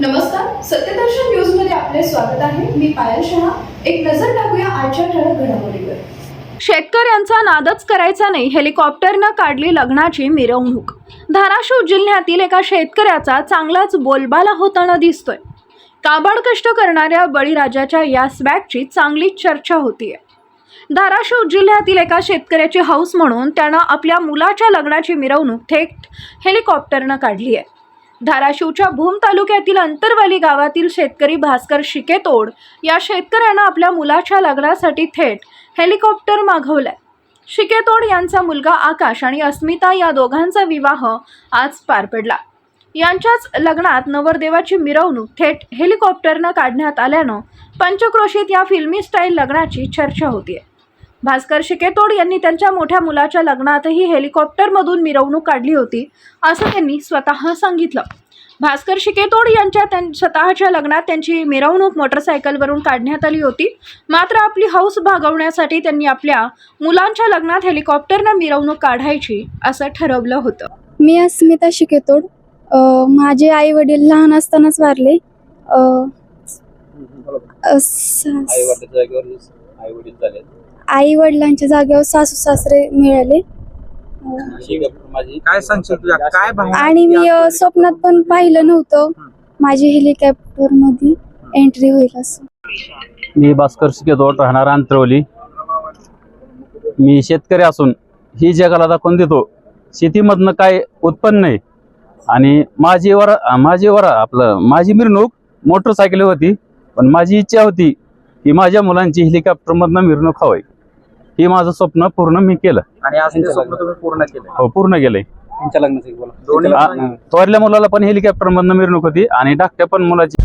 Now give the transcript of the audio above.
नमस्कार सत्यदर्शन न्यूजमध्ये आपले स्वागत आहे. मी पायल शहा. एक नजर टाकूया आजच्या ठळक घडामोडीवर. शेतकऱ्यांचा नादच करायचा नाही हेलिकॉप्टरनं काढली लग्नाची मिरवणूक. धाराशिव जिल्ह्यातील एका शेतकऱ्याचा चांगलाच बोलबाला होताना दिसतोय. काबाड कष्ट करणाऱ्या बळीराजाच्या या स्वॅगची चांगलीच चर्चा होतीये. धाराशिव जिल्ह्यातील एका शेतकऱ्याची हौस म्हणून त्यानं आपल्या मुलाच्या लग्नाची मिरवणूक थेट हेलिकॉप्टरनं काढली आहे धाराशिवच्या भूम तालुक्यातील अंतरवाली गावातील शेतकरी भास्कर शिकेतोड या शेतकऱ्यानं आपल्या मुलाच्या लग्नासाठी थेट हेलिकॉप्टर मागवलाय. शिकेतोड यांचा मुलगा आकाश आणि अस्मिता या दोघांचा विवाह आज पार पडला. यांच्याच लग्नात नवरदेवाची मिरवणूक थेट हेलिकॉप्टरनं काढण्यात आल्यानं पंचक्रोशीत या फिल्मी स्टाईल लग्नाची चर्चा होतीये. भास्कर शिकेतोड यांनी त्यांच्या मोठ्या मुलाच्या लग्नातही हेलिकॉप्टरमधून मिरवणूक काढली होती असं त्यांनी स्वतः सांगितलं. भास्कर शिकेतोड यांच्या त्यां स्वतःच्या लग्नात त्यांची मिरवणूक मोटरसायकलवरून काढण्यात आली होती. मात्र आपली हौस भागवण्यासाठी त्यांनी आपल्या मुलांच्या लग्नात हेलिकॉप्टरनं मिरवणूक काढायची असं ठरवलं होतं. मी अस्मिता शिकेतोड. माझे आई वडील लहान असतानाच वारले. आई वडिलांच्या जागेवर आई वडील झाले आई वडिलांच्या जागेवर सासू सासरे मिळाले. काय सांगशील तुझ्या? काय भावना आणि मी अ, स्वप्नात पण पाहिलं नव्हतं. माझी हेलिकॉप्टरमध्ये एंट्री होईल असं. मी भास्कर शिकेतो राहणार अंतरवली मी शेतकरी असून ही जगाला दाखवून देतो. शेतीमधनं काय उत्पन्न आहे आणि माझी वर माझी वर आपलं माझी मिरवणूक मोटरसायकल होती. पण माझी इच्छा होती की माझ्या मुलांची हेलिकॉप्टरमधनं मिरवणूक हवी हे माझं स्वप्न पूर्ण मी केलं. आणि आज ते स्वप्न तुम्ही पूर्ण केलं हो पूर्ण केलंय. त्यांच्या लग्नाचं एक बोला. दोन्ही आ- थोरल्या मुलाला पण हेलिकॉप्टरमधनं मिरवणूक होती आणि धाकट्या पण मुलाची